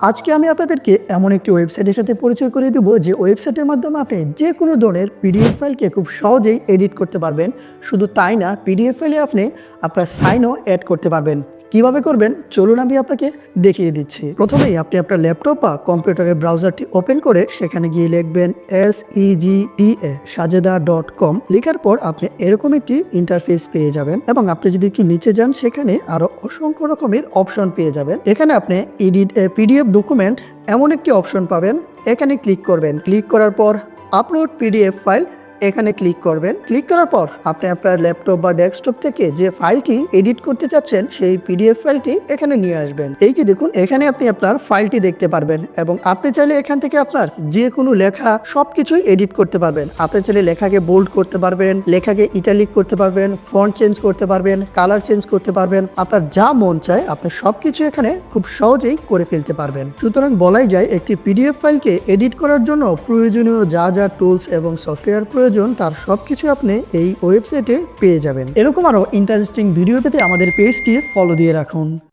আজকে আমি আপনাদেরকে এমন একটি ওয়েবসাইটের সাথে পরিচয় করে দেবো যে ওয়েবসাইটের মাধ্যমে আপনি যে কোনো ধরনের পিডিএফ ফাইলকে খুব সহজেই এডিট করতে পারবেন। শুধু তাই না পিডিএফ ফাইলে আপনি আপনার সাইনও অ্যাড করতে পারবেন। কীভাবে করবেন? চলুন আমি আপনাকে দেখিয়ে দিচ্ছি। প্রথমেই আপনি আপনার ল্যাপটপ বা কম্পিউটারের ব্রাউজারটি ওপেন করে সেখানে গিয়ে লিখবেন S easy E A Sajeda dot com লেখার পর আপনি এরকম একটি ইন্টারফেস পেয়ে যাবেন এবং আপনি যদি একটু নিচে যান, সেখানে আরও অসংখ্য রকমের অপশন পেয়ে যাবেন। এখানে আপনি এডিট পিডিএফ ডকুমেন্ট এমন একটি অপশন পাবেন। এখানে ক্লিক করবেন। ক্লিক করার পর আপলোড পিডিএফ ফাইল এখানে ক্লিক করবেন। ক্লিক করার পর আপনি আপনার ল্যাপটপ বা ডেস্কটপ থেকে যে ফাইলটি এডিট করতে চাচ্ছেন, সেই পিডিএফ ফাইলটি এখানে নিয়ে আসবেন। এই যে দেখুন, এখানে আপনি আপনার ফাইলটি দেখতে পারবেন এবং আপনি চাইলে এখান থেকে আপনার যে কোনো লেখা সবকিছুই এডিট করতে পারবেন। আপনি চাইলে লেখাকে বোল্ড করতে পারবেন, লেখাকে ইটালিক করতে পারবেন ফন্ট চেঞ্জ করতে পারবেন কালার চেঞ্জ করতে পারবেন। আপনার যা মন চায় আপনি সবকিছু এখানে খুব সহজেই করে ফেলতে পারবেন। সুতরাং বলাই যায়, একটি পিডিএফ ফাইলকে এডিট করার জন্য প্রয়োজনীয় যা যা টুলস এবং সফটওয়্যার প্রয়োজন তার সব কিছু আপনি এই ওয়েবসাইটে পেয়ে যাবেন। এরকম আরও ইন্টারেস্টিং ভিডিও পেতে আমাদের পেজটি ফলো দিয়ে রাখুন।